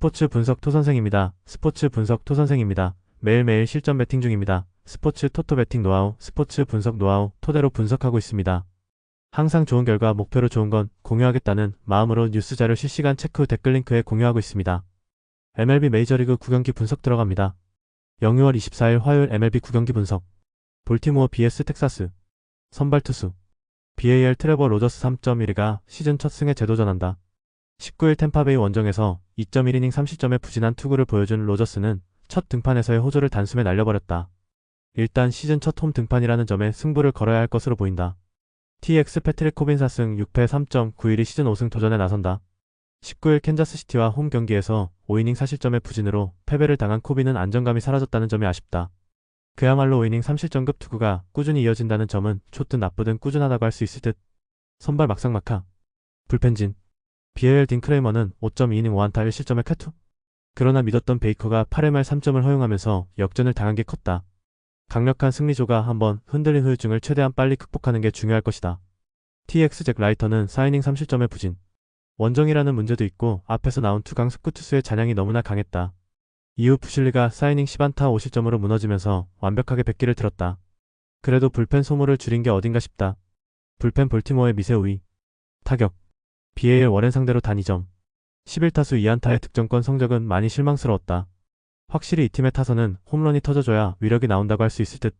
스포츠 분석 토선생입니다. 스포츠 분석 토선생입니다. 매일매일 실전 배팅 중입니다. 스포츠 토토 배팅 노하우, 스포츠 분석 노하우 토대로 분석하고 있습니다. 항상 좋은 결과 목표로 좋은 건 공유하겠다는 마음으로 뉴스 자료 실시간 체크 후 댓글 링크에 공유하고 있습니다. MLB 메이저리그 9경기 분석 들어갑니다. 0유월 24일 화요일 MLB 9경기 분석 볼티모어 BS 텍사스 선발 투수 BAL 트레버 로저스 3.1가 시즌 첫 승에 재도전한다. 19일 템파베이 원정에서 2.1이닝 30점의 부진한 투구를 보여준 로저스는 첫 등판에서의 호조를 단숨에 날려버렸다. 일단 시즌 첫 홈 등판이라는 점에 승부를 걸어야 할 것으로 보인다. TX 패트릭 코빈 4승 6패 3.91이 시즌 5승 도전에 나선다. 19일 캔자스시티와 홈 경기에서 5이닝 4실점의 부진으로 패배를 당한 코빈은 안정감이 사라졌다는 점이 아쉽다. 그야말로 5이닝 3실점급 투구가 꾸준히 이어진다는 점은 좋든 나쁘든 꾸준하다고 할 수 있을 듯. 선발 막상막하. 불펜진. BAL 딘크레이머는 5.2이닝 5안타 1실점의 카투. 그러나 믿었던 베이커가 8회 말 3점을 허용하면서 역전을 당한 게 컸다. 강력한 승리조가 한번 흔들린 후유증을 최대한 빨리 극복하는 게 중요할 것이다. TX 잭 라이터는 4이닝 3실점의 부진. 원정이라는 문제도 있고 앞에서 나온 투강 스쿠 투수의 잔향이 너무나 강했다. 이후 부실리가 4이닝 10안타 5실점으로 무너지면서 완벽하게 백기를 들었다. 그래도 불펜 소모를 줄인 게 어딘가 싶다. 불펜 볼티모어의 미세 우위. 타격. BAL 워렌 상대로 단 2점. 11타수 2안타의 득점권 성적은 많이 실망스러웠다. 확실히 이 팀의 타선은 홈런이 터져줘야 위력이 나온다고 할 수 있을 듯.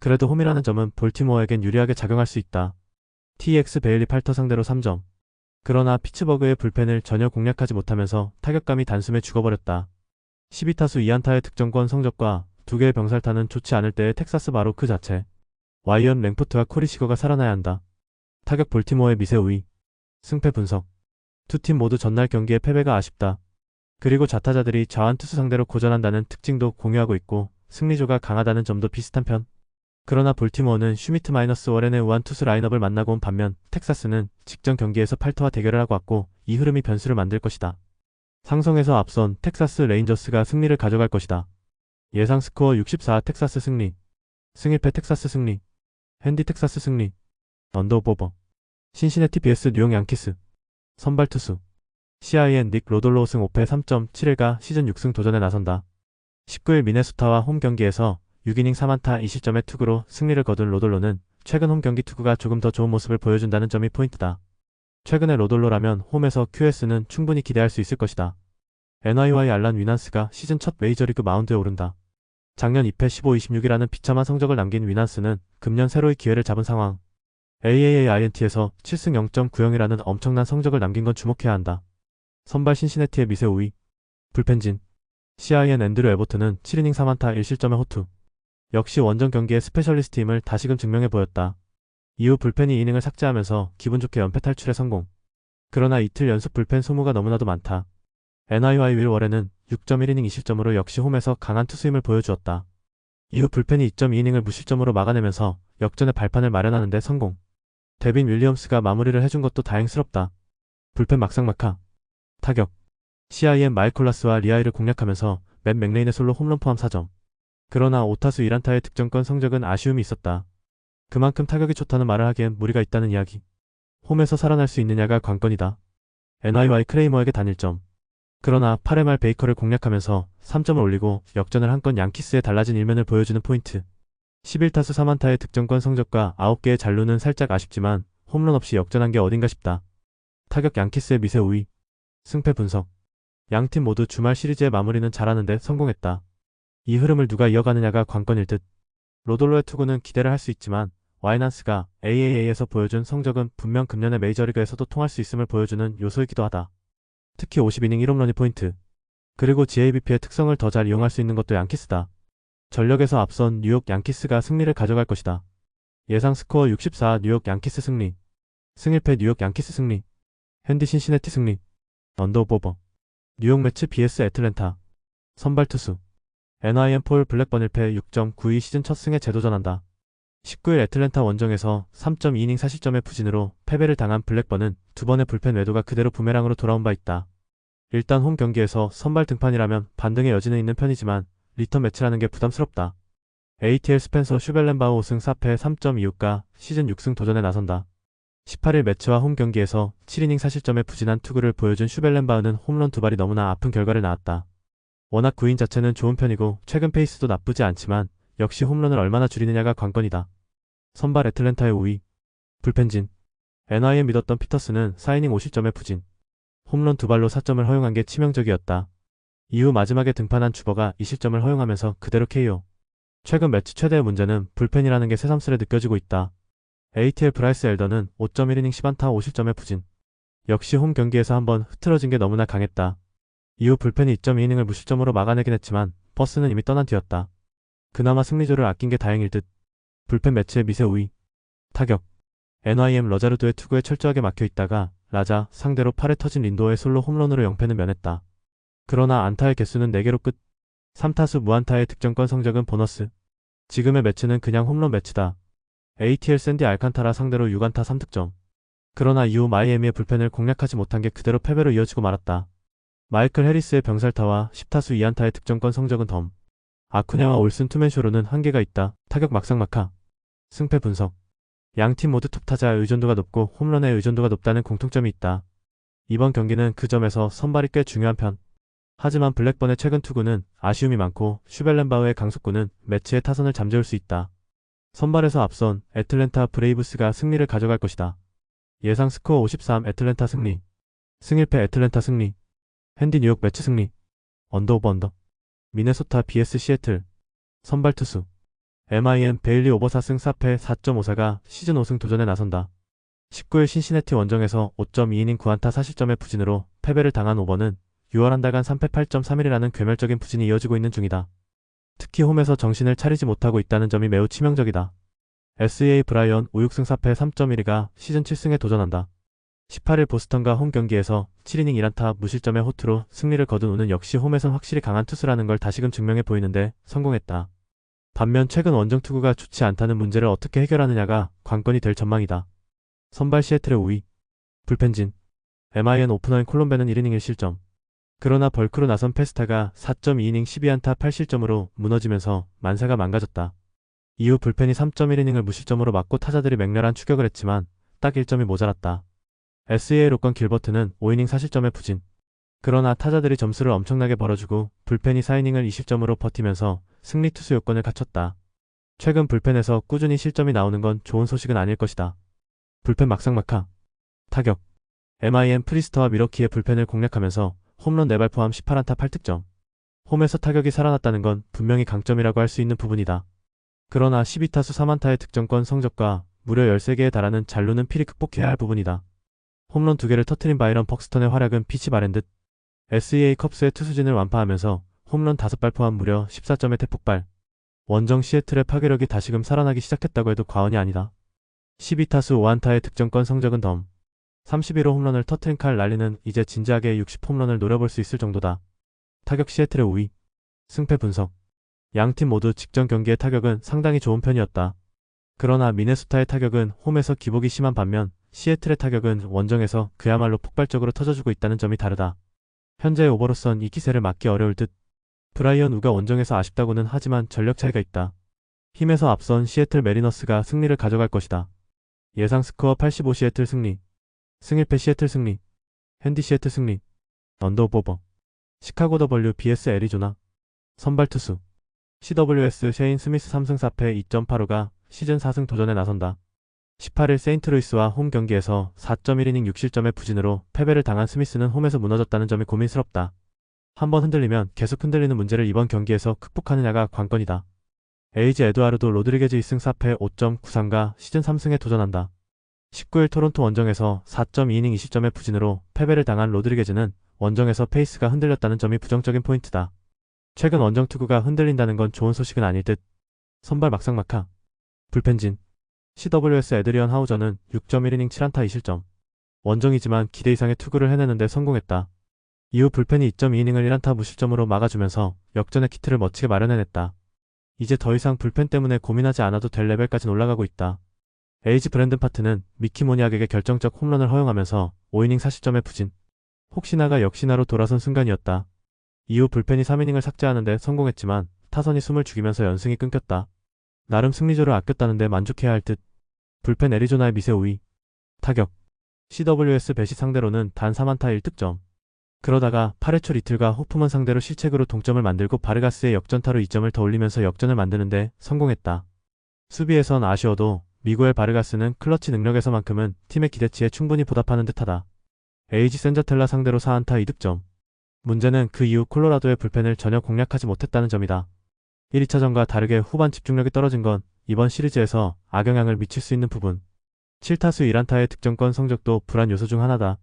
그래도 홈이라는 점은 볼티모어에겐 유리하게 작용할 수 있다. TX 베일리 팔터 상대로 3점. 그러나 피츠버그의 불펜을 전혀 공략하지 못하면서 타격감이 단숨에 죽어버렸다. 12타수 2안타의 득점권 성적과 두 개의 병살타는 좋지 않을 때의 텍사스 바로 그 자체. 와이언 랭포트와 코리시거가 살아나야 한다. 타격 볼티모어의 미세 우위. 승패 분석. 두 팀 모두 전날 경기의 패배가 아쉽다. 그리고 좌타자들이 자완 투수 상대로 고전한다는 특징도 공유하고 있고 승리조가 강하다는 점도 비슷한 편. 그러나 볼티모어는 슈미트 마이너스 워렌의 우한 투수 라인업을 만나고 온 반면 텍사스는 직전 경기에서 팔터와 대결을 하고 왔고 이 흐름이 변수를 만들 것이다. 상성에서 앞선 텍사스 레인저스가 승리를 가져갈 것이다. 예상 스코어 64 텍사스 승리. 승일패 텍사스 승리. 핸디 텍사스 승리. 언더오버버. 신시내티 BS 뉴욕 양키스. 선발 투수. CIN 닉 로돌로 승 5패 3.71가 시즌 6승 도전에 나선다. 19일 미네소타와 홈 경기에서 6이닝 3안타 2실점의 투구로 승리를 거둔 로돌로는 최근 홈 경기 투구가 조금 더 좋은 모습을 보여준다는 점이 포인트다. 최근의 로돌로라면 홈에서 QS는 충분히 기대할 수 있을 것이다. NYY 알란 위난스가 시즌 첫 메이저리그 마운드에 오른다. 작년 2패 15-26이라는 비참한 성적을 남긴 위난스는 금년 새로이 기회를 잡은 상황. AAA-INT에서 7승 0.90이라는 엄청난 성적을 남긴 건 주목해야 한다. 선발 신시내티의 미세 우위. 불펜진. CIN 앤드류 에버트는 7이닝 3안타 1실점의 호투. 역시 원정 경기의 스페셜리스트임을 다시금 증명해 보였다. 이후 불펜이 이닝을 삭제하면서 기분 좋게 연패 탈출에 성공. 그러나 이틀 연속 불펜 소모가 너무나도 많다. NIY 윌 월에는 6.1이닝 2실점으로 역시 홈에서 강한 투수임을 보여주었다. 이후 불펜이 2.2이닝을 무실점으로 막아내면서 역전의 발판을 마련하는 데 성공. 데빈 윌리엄스가 마무리를 해준 것도 다행스럽다. 불펜 막상막하. 타격. CIM 마이콜라스와 리아이를 공략하면서 맷 맥레인의 솔로 홈런 포함 4점. 그러나 5타수 1안타의 득점권 성적은 아쉬움이 있었다. 그만큼 타격이 좋다는 말을 하기엔 무리가 있다는 이야기. 홈에서 살아날 수 있느냐가 관건이다. NIY 크레이머에게 단일점. 그러나 8회 말 베이커를 공략하면서 3점을 올리고 역전을 한 건 양키스의 달라진 일면을 보여주는 포인트. 11타수 3안타의 득점권 성적과 9개의 잔루는 살짝 아쉽지만 홈런 없이 역전한 게 어딘가 싶다. 타격 양키스의 미세 우위. 승패 분석. 양 팀 모두 주말 시리즈의 마무리는 잘하는데 성공했다. 이 흐름을 누가 이어가느냐가 관건일 듯. 로돌로의 투구는 기대를 할 수 있지만 와이난스가 AAA에서 보여준 성적은 분명 금년의 메이저리그에서도 통할 수 있음을 보여주는 요소이기도 하다. 특히 50이닝 1홈런이 포인트. 그리고 GABP의 특성을 더 잘 이용할 수 있는 것도 양키스다. 전력에서 앞선 뉴욕 양키스가 승리를 가져갈 것이다. 예상 스코어 64 뉴욕 양키스 승리. 승일패 뉴욕 양키스 승리. 핸디 신시내티 승리. 언더오버버. 뉴욕 매치 BS 애틀랜타. 선발 투수. NIM 폴 블랙번 1패 6.92 시즌 첫 승에 재도전한다. 19일 애틀랜타 원정에서 3.2이닝 4실점의 부진으로 패배를 당한 블랙번은 두 번의 불펜 외도가 그대로 부메랑으로 돌아온 바 있다. 일단 홈 경기에서 선발 등판이라면 반등의 여지는 있는 편이지만 리턴 매치라는 게 부담스럽다. ATL 스펜서 슈벨렌바우 5승 4패 3.26가 시즌 6승 도전에 나선다. 18일 매치와 홈 경기에서 7이닝 사실점에 부진한 투구를 보여준 슈벨렌바흐는 홈런 두 발이 너무나 아픈 결과를 낳았다. 워낙 구인 자체는 좋은 편이고 최근 페이스도 나쁘지 않지만 역시 홈런을 얼마나 줄이느냐가 관건이다. 선발 애틀랜타의 5위 불펜진 NI에 믿었던 피터스는 4이닝 50점의 부진 홈런 두 발로 4점을 허용한 게 치명적이었다. 이후 마지막에 등판한 주버가 2실점을 허용하면서 그대로 KO. 최근 매치 최대의 문제는 불펜이라는 게 새삼스레 느껴지고 있다. ATL 브라이스 엘더는 5.1이닝 10안타 5실점의 부진. 역시 홈 경기에서 한번 흐트러진 게 너무나 강했다. 이후 불펜이 2.2이닝을 무실점으로 막아내긴 했지만 버스는 이미 떠난 뒤였다. 그나마 승리조를 아낀 게 다행일 듯. 불펜 매치의 미세 우위. 타격. NYM 러자르도의 투구에 철저하게 막혀 있다가 라자 상대로 팔에 터진 린도의 솔로 홈런으로 영패는 면했다. 그러나 안타의 개수는 4개로 끝. 3타수 무안타의 득점권 성적은 보너스. 지금의 매치는 그냥 홈런 매치다. ATL 샌디 알칸타라 상대로 6안타 3득점. 그러나 이후 마이애미의 불펜을 공략하지 못한 게 그대로 패배로 이어지고 말았다. 마이클 해리스의 병살타와 10타수 2안타의 득점권 성적은 덤. 아쿠냐와 올슨 투맨쇼로는 한계가 있다. 타격 막상막하. 승패 분석. 양 팀 모두 톱타자의 의존도가 높고 홈런의 의존도가 높다는 공통점이 있다. 이번 경기는 그 점에서 선발이 꽤 중요한 편. 하지만 블랙번의 최근 투구는 아쉬움이 많고 슈벨렌바우의 강속구는 매치의 타선을 잠재울 수 있다. 선발에서 앞선 애틀랜타 브레이브스가 승리를 가져갈 것이다. 예상 스코어 53 애틀랜타 승리. 승일패 애틀랜타 승리. 핸디 뉴욕 매치 승리. 언더 오버 언더. 미네소타 BS 시애틀. 선발 투수. MIN 베일리 오버 4승 4패 4.54가 시즌 5승 도전에 나선다. 19일 신시내티 원정에서 5.2이닝 9안타 4실점의 부진으로 패배를 당한 오버는 6월 한 달간 3패 8.3일이라는 괴멸적인 부진이 이어지고 있는 중이다. 특히 홈에서 정신을 차리지 못하고 있다는 점이 매우 치명적이다. SEA 브라이언 5-6승 4패 3.1위가 시즌 7승에 도전한다. 18일 보스턴과 홈 경기에서 7이닝 1안타 무실점의 호투로 승리를 거둔 우는 역시 홈에선 확실히 강한 투수라는 걸 다시금 증명해 보이는데 성공했다. 반면 최근 원정 투구가 좋지 않다는 문제를 어떻게 해결하느냐가 관건이 될 전망이다. 선발 시애틀의 5위 불펜진 MIN 오프너인 콜롬베는 1이닝 1실점 그러나 벌크로 나선 페스타가 4.2이닝 12안타 8실점으로 무너지면서 만사가 망가졌다. 이후 불펜이 3.1이닝을 무실점으로 막고 타자들이 맹렬한 추격을 했지만 딱 1점이 모자랐다. SEA 로건 길버트는 5이닝 4실점의 부진. 그러나 타자들이 점수를 엄청나게 벌어주고 불펜이 4이닝을 20점으로 버티면서 승리 투수 요건을 갖췄다. 최근 불펜에서 꾸준히 실점이 나오는 건 좋은 소식은 아닐 것이다. 불펜 막상막하. 타격. MIN 프리스터와 미러키의 불펜을 공략하면서 홈런 4발 포함 18안타 8득점. 홈에서 타격이 살아났다는 건 분명히 강점이라고 할 수 있는 부분이다. 그러나 12타수 3안타의 득점권 성적과 무려 13개에 달하는 잔루는 필히 극복해야 할 부분이다. 홈런 2개를 터트린 바이런 벅스턴의 활약은 빛이 바랜 듯 SEA 컵스의 투수진을 완파하면서 홈런 5발 포함 무려 14점의 태폭발. 원정 시애틀의 파괴력이 다시금 살아나기 시작했다고 해도 과언이 아니다. 12타수 5안타의 득점권 성적은 덤. 31호 홈런을 터트린 칼 랄리는 이제 진지하게 60홈런을 노려볼 수 있을 정도다. 타격 시애틀의 5위. 승패 분석. 양 팀 모두 직전 경기의 타격은 상당히 좋은 편이었다. 그러나 미네소타의 타격은 홈에서 기복이 심한 반면 시애틀의 타격은 원정에서 그야말로 폭발적으로 터져주고 있다는 점이 다르다. 현재의 오버로선 이 기세를 막기 어려울 듯. 브라이언 우가 원정에서 아쉽다고는 하지만 전력 차이가 있다. 힘에서 앞선 시애틀 메리너스가 승리를 가져갈 것이다. 예상 스코어 85 시애틀 승리. 승일패 시애틀 승리. 핸디 시애틀 승리. 언더오버. 시카고 W BS 애리조나. 선발 투수. CWS 셰인 스미스 3승 4패 2.85가 시즌 4승 도전에 나선다. 18일 세인트루이스와 홈 경기에서 4.1이닝 6실점의 부진으로 패배를 당한 스미스는 홈에서 무너졌다는 점이 고민스럽다. 한번 흔들리면 계속 흔들리는 문제를 이번 경기에서 극복하느냐가 관건이다. 에이지 에드와르도 로드리게즈 2승 4패 5.93가 시즌 3승에 도전한다. 19일 토론토 원정에서 4.2이닝 20점의 부진으로 패배를 당한 로드리게즈는 원정에서 페이스가 흔들렸다는 점이 부정적인 포인트다. 최근 원정 투구가 흔들린다는 건 좋은 소식은 아닐 듯. 선발 막상막하. 불펜진. CWS 에드리언 하우저는 6.1이닝 7안타 2실점. 원정이지만 기대 이상의 투구를 해내는데 성공했다. 이후 불펜이 2.2이닝을 1안타 무실점으로 막아주면서 역전의 키트를 멋지게 마련해냈다. 이제 더 이상 불펜 때문에 고민하지 않아도 될 레벨까지 올라가고 있다. 에이지 브랜든 파트는 미키 모니악에게 결정적 홈런을 허용하면서 5이닝 40점의 부진. 혹시나가 역시나로 돌아선 순간이었다. 이후 불펜이 3이닝을 삭제하는데 성공했지만 타선이 숨을 죽이면서 연승이 끊겼다. 나름 승리조를 아꼈다는데 만족해야 할 듯. 불펜 애리조나의 미세 5위. 타격. CWS 배시 상대로는 단 3안타 1득점. 그러다가 8회 초 리틀과 호프먼 상대로 실책으로 동점을 만들고 바르가스의 역전타로 2점을 더 올리면서 역전을 만드는데 성공했다. 수비에선 아쉬워도 미구엘 바르가스는 클러치 능력에서만큼은 팀의 기대치에 충분히 보답하는 듯하다. 에이지 센자텔라 상대로 4안타 2득점. 문제는 그 이후 콜로라도의 불펜을 전혀 공략하지 못했다는 점이다. 1차전과 다르게 후반 집중력이 떨어진 건 이번 시리즈에서 악영향을 미칠 수 있는 부분. 7타수 1안타의 득점권 성적도 불안 요소 중 하나다.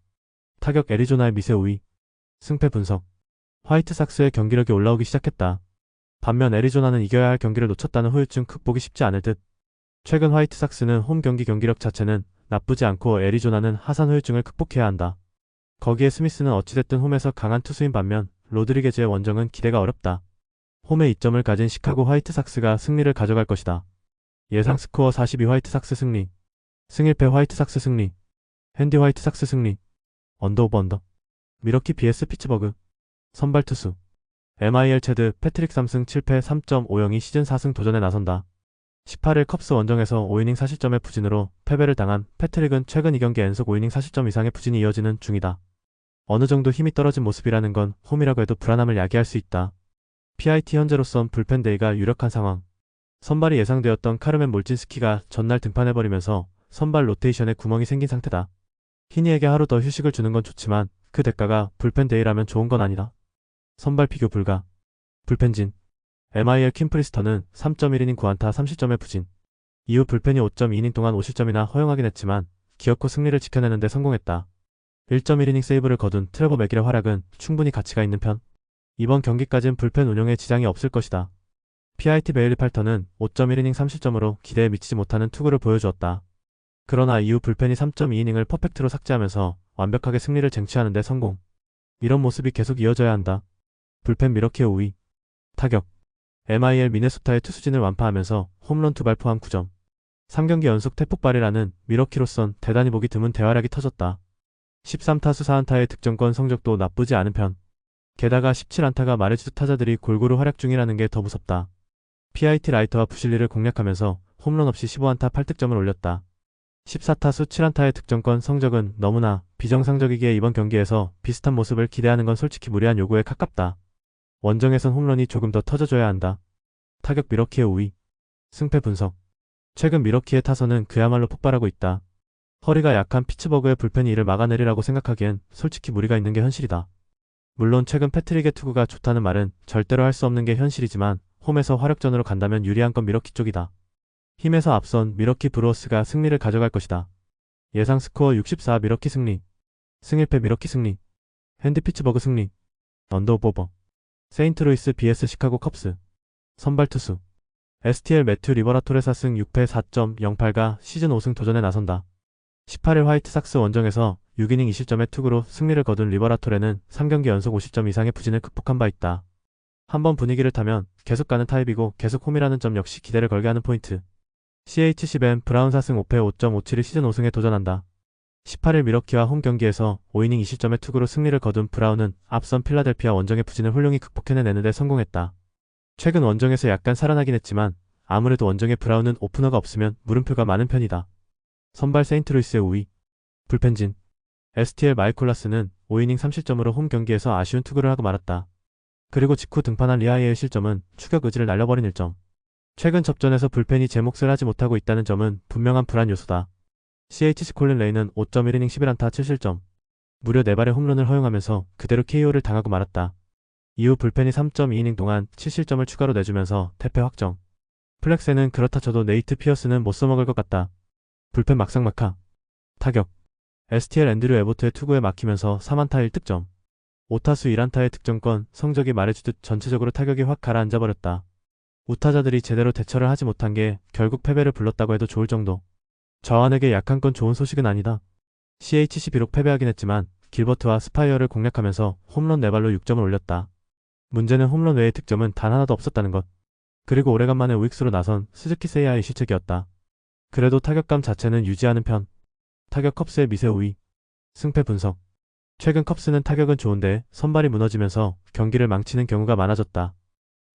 타격 애리조나의 미세 우위. 승패 분석. 화이트삭스의 경기력이 올라오기 시작했다. 반면 애리조나는 이겨야 할 경기를 놓쳤다는 후유증 극복이 쉽지 않을 듯. 최근 화이트삭스는 홈 경기 경기력 자체는 나쁘지 않고 애리조나는 하산 후유증을 극복해야 한다. 거기에 스미스는 어찌됐든 홈에서 강한 투수인 반면 로드리게즈의 원정은 기대가 어렵다. 홈에 이점을 가진 시카고 화이트삭스가 승리를 가져갈 것이다. 예상 스코어 42 화이트삭스 승리. 승일패 화이트삭스 승리. 핸디 화이트삭스 승리. 언더 오버 언더. 미러키 BS 피츠버그. 선발 투수. MIL 체드 패트릭 3승 7패 3.50이 시즌 4승 도전에 나선다. 18일 컵스 원정에서 5이닝 4실점의 부진으로 패배를 당한 패트릭은 최근 2경기 연속 5이닝 4실점 이상의 부진이 이어지는 중이다. 어느 정도 힘이 떨어진 모습이라는 건 홈이라고 해도 불안함을 야기할 수 있다. PIT 현재로선 불펜 데이가 유력한 상황. 선발이 예상되었던 카르멘 몰진스키가 전날 등판해버리면서 선발 로테이션에 구멍이 생긴 상태다. 히니에게 하루 더 휴식을 주는 건 좋지만 그 대가가 불펜 데이라면 좋은 건 아니다. 선발 비교 불가. 불펜진. MIL 킴프리스터는 3.1이닝 9안타 30점의 부진. 이후 불펜이 5.2이닝 동안 5실점이나 허용하긴 했지만 기어코 승리를 지켜내는데 성공했다. 1.1이닝 세이브를 거둔 트레버 맥일의 활약은 충분히 가치가 있는 편. 이번 경기까진 불펜 운용에 지장이 없을 것이다. PIT 베일리 팔터는 5.1이닝 3실점으로 기대에 미치지 못하는 투구를 보여주었다. 그러나 이후 불펜이 3.2이닝을 퍼펙트로 삭제하면서 완벽하게 승리를 쟁취하는 데 성공. 이런 모습이 계속 이어져야 한다. 불펜 미러키의 우위. 타격. MIL 미네소타의 투수진을 완파하면서 홈런 두발 포함 9점. 3경기 연속 태폭발이라는 미러키로선 대단히 보기 드문 대활약이 터졌다. 13타수 4안타의 득점권 성적도 나쁘지 않은 편. 게다가 17안타가 말해주듯 타자들이 골고루 활약 중이라는 게 더 무섭다. PIT 라이터와 부실리를 공략하면서 홈런 없이 15안타 8득점을 올렸다. 14타수 7안타의 득점권 성적은 너무나 비정상적이기에 이번 경기에서 비슷한 모습을 기대하는 건 솔직히 무리한 요구에 가깝다. 원정에선 홈런이 조금 더 터져줘야 한다. 타격 미러키의 우위. 승패 분석. 최근 미러키의 타선은 그야말로 폭발하고 있다. 허리가 약한 피츠버그의 불펜이 이를 막아내리라고 생각하기엔 솔직히 무리가 있는 게 현실이다. 물론 최근 패트릭의 투구가 좋다는 말은 절대로 할 수 없는 게 현실이지만 홈에서 화력전으로 간다면 유리한 건 미러키 쪽이다. 힘에서 앞선 미러키 브루어스가 승리를 가져갈 것이다. 예상 스코어 64 미러키 승리. 승일패 미러키 승리. 핸디 피츠버그 승리. 언더오버버. 세인트루이스 BS 시카고 컵스. 선발 투수. STL 매튜 리버라토레 4승 6패 4.08가 시즌 5승 도전에 나선다. 18일 화이트삭스 원정에서 6이닝 2실점의 투구로 승리를 거둔 리버라토레는 3경기 연속 50점 이상의 부진을 극복한 바 있다. 한번 분위기를 타면 계속 가는 타입이고 계속 홈이라는 점 역시 기대를 걸게 하는 포인트. CH10엔 브라운 4승 5패 5.57이 시즌 5승에 도전한다. 18일 미러키와 홈 경기에서 5이닝 2실점의 투구로 승리를 거둔 브라운은 앞선 필라델피아 원정의 부진을 훌륭히 극복해내는데 성공했다. 최근 원정에서 약간 살아나긴 했지만 아무래도 원정의 브라운은 오프너가 없으면 물음표가 많은 편이다. 선발 세인트루이스의 우위. 불펜진. STL 마이콜라스는 5이닝 3실점으로 홈 경기에서 아쉬운 투구를 하고 말았다. 그리고 직후 등판한 리아이의 실점은 추격 의지를 날려버린 일점. 최근 접전에서 불펜이 제 몫을 하지 못하고 있다는 점은 분명한 불안 요소다. CHC 콜린 레이는 5.1이닝 11안타 7실점. 무려 4발의 홈런을 허용하면서 그대로 KO를 당하고 말았다. 이후 불펜이 3.2이닝 동안 7실점을 추가로 내주면서 태패 확정. 플렉스는 그렇다 쳐도 네이트 피어스는 못 써먹을 것 같다. 불펜 막상막하. 타격. STL 앤드류 에보트의 투구에 막히면서 3안타 1득점. 5타수 1안타의 득점권 성적이 말해주듯 전체적으로 타격이 확 가라앉아버렸다. 우타자들이 제대로 대처를 하지 못한 게 결국 패배를 불렀다고 해도 좋을 정도. 저한에게 약한 건 좋은 소식은 아니다. CHC 비록 패배하긴 했지만 길버트와 스파이어를 공략하면서 홈런 4발로 6점을 올렸다. 문제는 홈런 외의 득점은 단 하나도 없었다는 것. 그리고 오래간만에 우익수로 나선 스즈키 세이아의 실책이었다. 그래도 타격감 자체는 유지하는 편. 타격 컵스의 미세 우위. 승패 분석. 최근 컵스는 타격은 좋은데 선발이 무너지면서 경기를 망치는 경우가 많아졌다.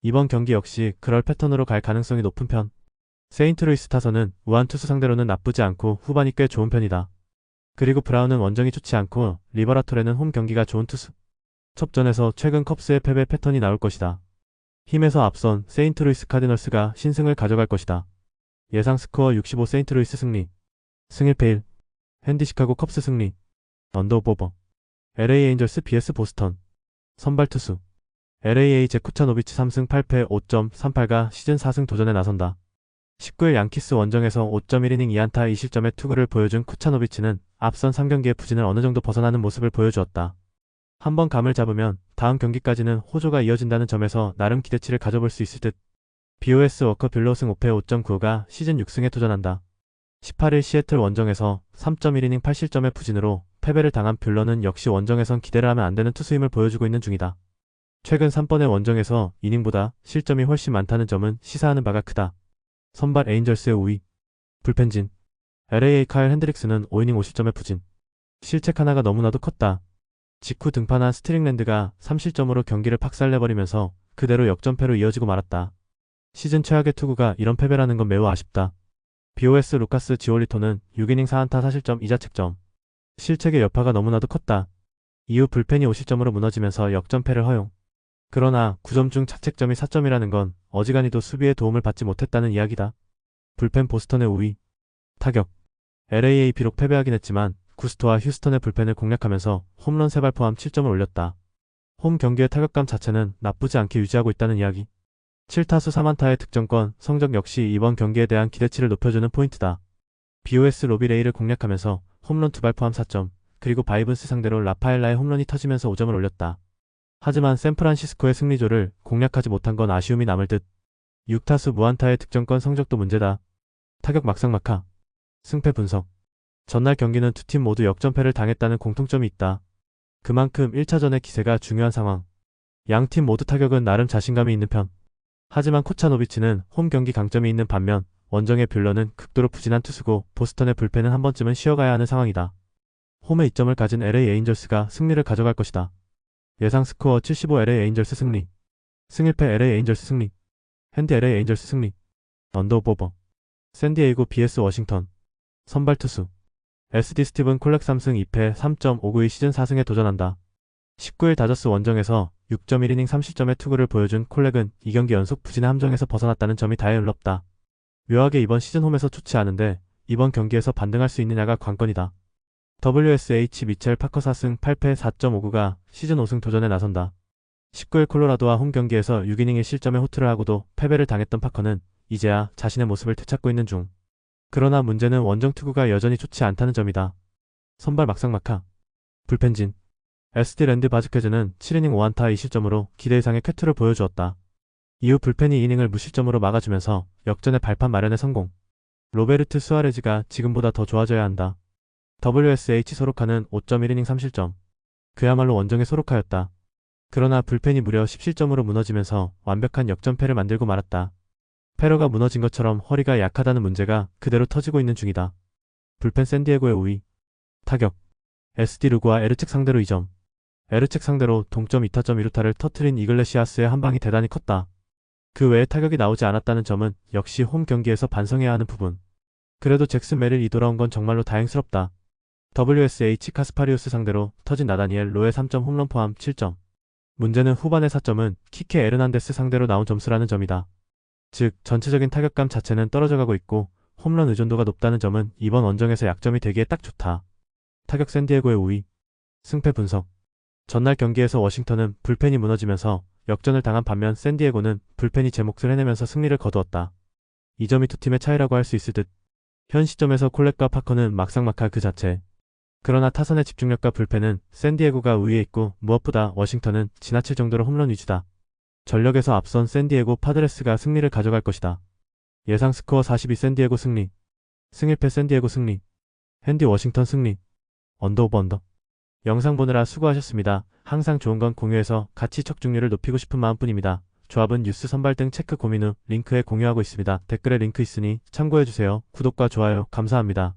이번 경기 역시 그럴 패턴으로 갈 가능성이 높은 편. 세인트루이스 타선은 우한 투수 상대로는 나쁘지 않고 후반이 꽤 좋은 편이다. 그리고 브라운은 원정이 좋지 않고 리버라토레는 홈 경기가 좋은 투수. 첩전에서 최근 컵스의 패배 패턴이 나올 것이다. 힘에서 앞선 세인트루이스 카디널스가 신승을 가져갈 것이다. 예상 스코어 65 세인트루이스 승리. 승일패 1. 핸디 시카고 컵스 승리. 언더 오버. LA 에인절스 BS 보스턴. 선발 투수. LAA 제쿠차노비치 3승 8패 5.38가 시즌 4승 도전에 나선다. 19일 양키스 원정에서 5.1이닝 2안타 2실점의 투구를 보여준 쿠차노비치는 앞선 3경기의 부진을 어느 정도 벗어나는 모습을 보여주었다. 한번 감을 잡으면 다음 경기까지는 호조가 이어진다는 점에서 나름 기대치를 가져볼 수 있을 듯. BOS 워커 뷰러승 5패 5.95가 시즌 6승에 도전한다. 18일 시애틀 원정에서 3.1이닝 8실점의 부진으로 패배를 당한 뷰러는 역시 원정에선 기대를 하면 안 되는 투수임을 보여주고 있는 중이다. 최근 3번의 원정에서 이닝보다 실점이 훨씬 많다는 점은 시사하는 바가 크다. 선발 에인절스의 5위. 불펜진. LAA 카일 핸드릭스는 5이닝 5실점의 부진. 실책 하나가 너무나도 컸다. 직후 등판한 스트링랜드가 3실점으로 경기를 박살내버리면서 그대로 역전패로 이어지고 말았다. 시즌 최악의 투구가 이런 패배라는 건 매우 아쉽다. BOS 루카스 지올리토는 6이닝 4안타 4실점 2자 책점. 실책의 여파가 너무나도 컸다. 이후 불펜이 5실점으로 무너지면서 역전패를 허용. 그러나 9점 중 자책점이 4점이라는 건 어지간히도 수비에 도움을 받지 못했다는 이야기다. 불펜 보스턴의 5위. 타격. LAA 비록 패배하긴 했지만 구스토와 휴스턴의 불펜을 공략하면서 홈런 3발 포함 7점을 올렸다. 홈 경기의 타격감 자체는 나쁘지 않게 유지하고 있다는 이야기. 7타수 3안타의 득점권, 성적 역시 이번 경기에 대한 기대치를 높여주는 포인트다. BOS 로비레이를 공략하면서 홈런 2발 포함 4점, 그리고 바이븐스 상대로 라파엘라의 홈런이 터지면서 5점을 올렸다. 하지만 샌프란시스코의 승리조를 공략하지 못한 건 아쉬움이 남을 듯. 6타수 무안타의 득점권 성적도 문제다. 타격 막상막하. 승패 분석. 전날 경기는 두 팀 모두 역전패를 당했다는 공통점이 있다. 그만큼 1차전의 기세가 중요한 상황. 양 팀 모두 타격은 나름 자신감이 있는 편. 하지만 코차노비치는 홈 경기 강점이 있는 반면 원정의 뷰러는 극도로 부진한 투수고 보스턴의 불펜은 한 번쯤은 쉬어가야 하는 상황이다. 홈에 이점을 가진 LA 에인절스가 승리를 가져갈 것이다. 예상 스코어 75 LA 에인절스 승리. 승일패 LA 에인절스 승리. 핸드 LA 에인절스 승리. 언더 오버. 샌디에이고 BS 워싱턴. 선발 투수. SD 스티븐 콜렉 3승 2패 3.59의 시즌 4승에 도전한다. 19일 다저스 원정에서 6.1이닝 3실점의 투구를 보여준 콜렉은 2경기 연속 부진의 함정에서 벗어났다는 점이 다행 의롭다. 묘하게 이번 시즌 홈에서 좋지 않은데 이번 경기에서 반등할 수 있느냐가 관건이다. WSH 미첼 파커 4승 8패 4.59가 시즌 5승 도전에 나선다. 19일 콜로라도와 홈 경기에서 6이닝의 실점에 호투를 하고도 패배를 당했던 파커는 이제야 자신의 모습을 되찾고 있는 중. 그러나 문제는 원정 투구가 여전히 좋지 않다는 점이다. 선발 막상막하. 불펜진. SD 랜드 바즈케즈는 7이닝 5안타 2실점으로 기대 이상의 쾌투를 보여주었다. 이후 불펜이 이닝을 무실점으로 막아주면서 역전의 발판 마련에 성공. 로베르트 수아레즈가 지금보다 더 좋아져야 한다. WSH 소로카는 5.1이닝 3실점. 그야말로 원정의 소로카였다. 그러나 불펜이 무려 10실점으로 무너지면서 완벽한 역전패를 만들고 말았다. 페러가 무너진 것처럼 허리가 약하다는 문제가 그대로 터지고 있는 중이다. 불펜 샌디에고의 우위. 타격. SD 루그와 에르책 상대로 2점. 에르책 상대로 동점 2타점 1루타를 터트린 이글레시아스의 한 방이 대단히 컸다. 그 외에 타격이 나오지 않았다는 점은 역시 홈 경기에서 반성해야 하는 부분. 그래도 잭슨 메릴 이 돌아온 건 정말로 다행스럽다. WSH 카스파리우스 상대로 터진 나다니엘 로의 3점 홈런 포함 7점. 문제는 후반의 4점은 키케 에르난데스 상대로 나온 점수라는 점이다. 즉 전체적인 타격감 자체는 떨어져가고 있고 홈런 의존도가 높다는 점은 이번 원정에서 약점이 되기에 딱 좋다. 타격 샌디에고의 우위. 승패 분석. 전날 경기에서 워싱턴은 불펜이 무너지면서 역전을 당한 반면 샌디에고는 불펜이 제 몫을 해내면서 승리를 거두었다. 이 점이 두 팀의 차이라고 할 수 있을 듯. 현 시점에서 콜렉과 파커는 막상막하 그 자체. 그러나 타선의 집중력과 불펜은 샌디에고가 우위에 있고 무엇보다 워싱턴은 지나칠 정도로 홈런 위주다. 전력에서 앞선 샌디에고 파드레스가 승리를 가져갈 것이다. 예상 스코어 42 샌디에고 승리. 승일패 샌디에고 승리. 핸디 워싱턴 승리. 언더 오버 언더. 영상 보느라 수고하셨습니다. 항상 좋은 건 공유해서 가치 척중률을 높이고 싶은 마음뿐입니다. 조합은 뉴스 선발 등 체크 고민 후 링크에 공유하고 있습니다. 댓글에 링크 있으니 참고해주세요. 구독과 좋아요 감사합니다.